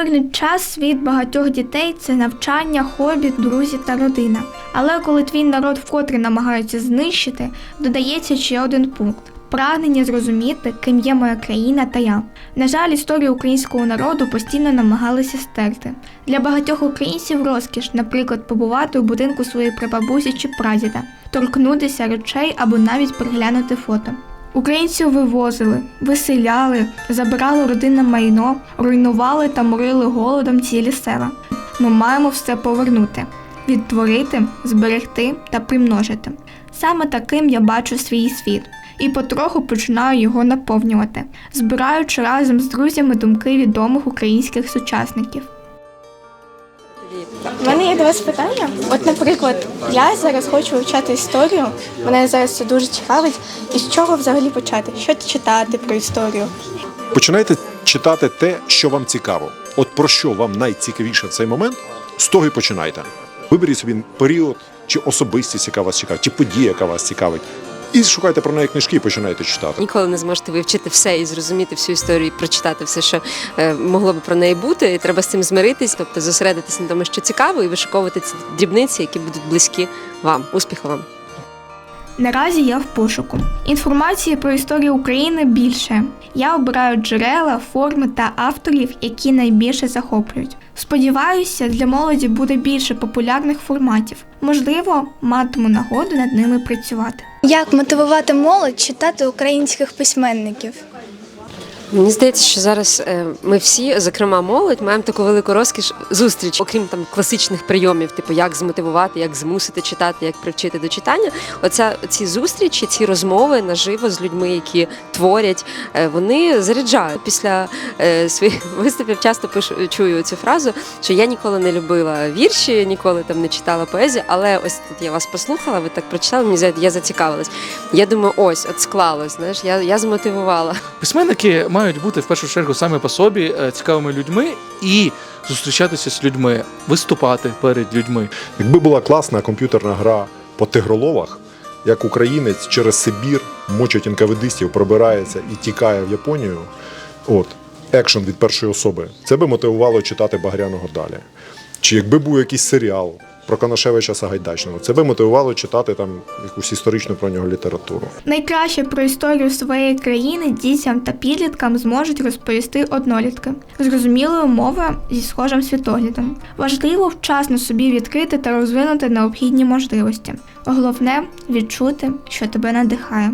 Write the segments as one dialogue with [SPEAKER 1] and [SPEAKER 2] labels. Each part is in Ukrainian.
[SPEAKER 1] Мирний час світ багатьох дітей це навчання, хобі, друзі та родина. Але коли твій народ вкотре намагаються знищити, додається ще один пункт. Прагнення зрозуміти, ким є моя країна та я. На жаль, історію українського народу постійно намагалися стерти. Для багатьох українців розкіш, наприклад, побувати у будинку своєї прабабусі чи прадіда, торкнутися речей або навіть переглянути фото. Українців вивозили, виселяли, забирали родинне майно, руйнували та морили голодом цілі села. Ми маємо все повернути, відтворити, зберегти та примножити. Саме таким я бачу свій світ і потроху починаю його наповнювати, збираючи разом з друзями думки відомих українських сучасників. У мене є до вас питання. От, наприклад, я зараз хочу вивчати історію. Мене зараз це дуже цікавить. І з чого взагалі почати? Що читати про історію?
[SPEAKER 2] Починайте читати те, що вам цікаво. От про що вам найцікавіше в цей момент, з того і починайте. Виберіть собі період, чи особистість, яка вас цікавить, чи подія, яка вас цікавить. І шукайте про неї книжки і починайте читати.
[SPEAKER 3] Ніколи не зможете вивчити все і зрозуміти всю історію, і прочитати все, що е, могло би про неї бути. І треба з цим змиритись, тобто зосередитись на тому, що цікаво, і вишуковувати ці дрібниці, які будуть близькі вам. Успіху вам!
[SPEAKER 1] Наразі я в пошуку. Інформації про історію України більше. Я обираю джерела, форми та авторів, які найбільше захоплюють. Сподіваюся, для молоді буде більше популярних форматів. Можливо, матиму нагоду над ними працювати.
[SPEAKER 4] Як мотивувати молодь читати українських письменників?
[SPEAKER 3] Мені здається, що зараз е, ми всі, зокрема молодь, маємо таку велику розкіш зустріч, окрім там класичних прийомів, типу як змотивувати, як змусити читати, як привчити до читання. Оця ці зустрічі, ці розмови наживо з людьми, які творять, е, вони заряджають. Після е, своїх виступів часто пишу чую цю фразу, що я ніколи не любила вірші, ніколи там не читала поезію, але ось тут я вас послухала, ви так прочитали, мені я зацікавилась. Я думаю, ось от склалось. Знаєш, я, я змотивувала.
[SPEAKER 5] Письменники мають бути в першу чергу саме по собі е, цікавими людьми і зустрічатися з людьми, виступати перед людьми.
[SPEAKER 2] Якби була класна комп'ютерна гра по тигроловах, як українець через Сибір мочить інкавидистів, пробирається і тікає в Японію. От, екшен від першої особи. Це би мотивувало читати Багряного далі. Чи якби був якийсь серіал про Конашевича Сагайдачного, це би мотивувало читати там якусь історичну про нього літературу.
[SPEAKER 1] Найкраще про історію своєї країни дітям та підліткам зможуть розповісти однолітки зрозумілою мовою зі схожим світоглядом. Важливо вчасно собі відкрити та розвинути необхідні можливості. Головне відчути, що тебе надихає.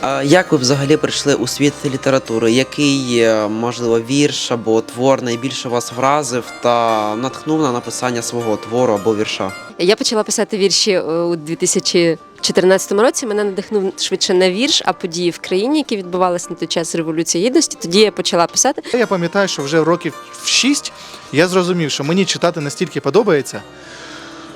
[SPEAKER 6] А Як ви взагалі прийшли у світ літератури? Який, е, можливо, вірш або твор найбільше вас вразив та натхнув на написання свого твору або вірша?
[SPEAKER 3] Я почала писати вірші е, у 2014 році. Мене надихнув швидше не вірш, а події в країні, які відбувалися на той час революції гідності. Тоді я почала писати.
[SPEAKER 5] Я пам'ятаю, що вже років в 6 я зрозумів, що мені читати настільки подобається,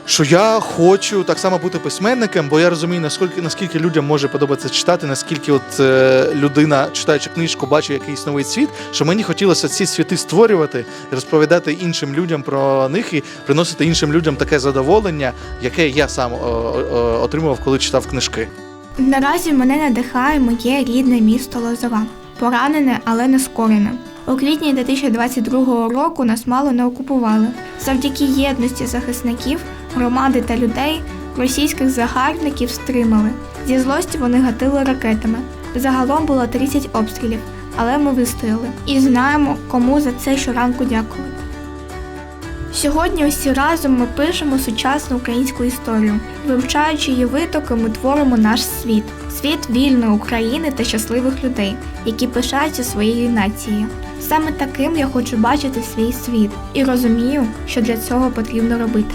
[SPEAKER 5] що я хочу так само бути письменником, бо я розумію, наскільки наскільки людям може подобатися читати, наскільки от е, людина, читаючи книжку, бачить якийсь новий світ, що мені хотілося ці світи створювати, розповідати іншим людям про них і приносити іншим людям таке задоволення, яке я сам о, о, отримував, коли читав книжки.
[SPEAKER 1] Наразі мене надихає моє рідне місто Лозова. Поранене, але не скорене. У квітні 2022 року нас мало не окупували. Завдяки єдності захисників, громади та людей російських загарбників стримали. Зі злості вони гатили ракетами. Загалом було 30 обстрілів, але ми вистояли і знаємо, кому за це щоранку дякувати. Сьогодні усі разом ми пишемо сучасну українську історію. Вивчаючи її витоки, ми творимо наш світ світ вільної України та щасливих людей, які пишаються своєю нацією. Саме таким я хочу бачити свій світ і розумію, що для цього потрібно робити.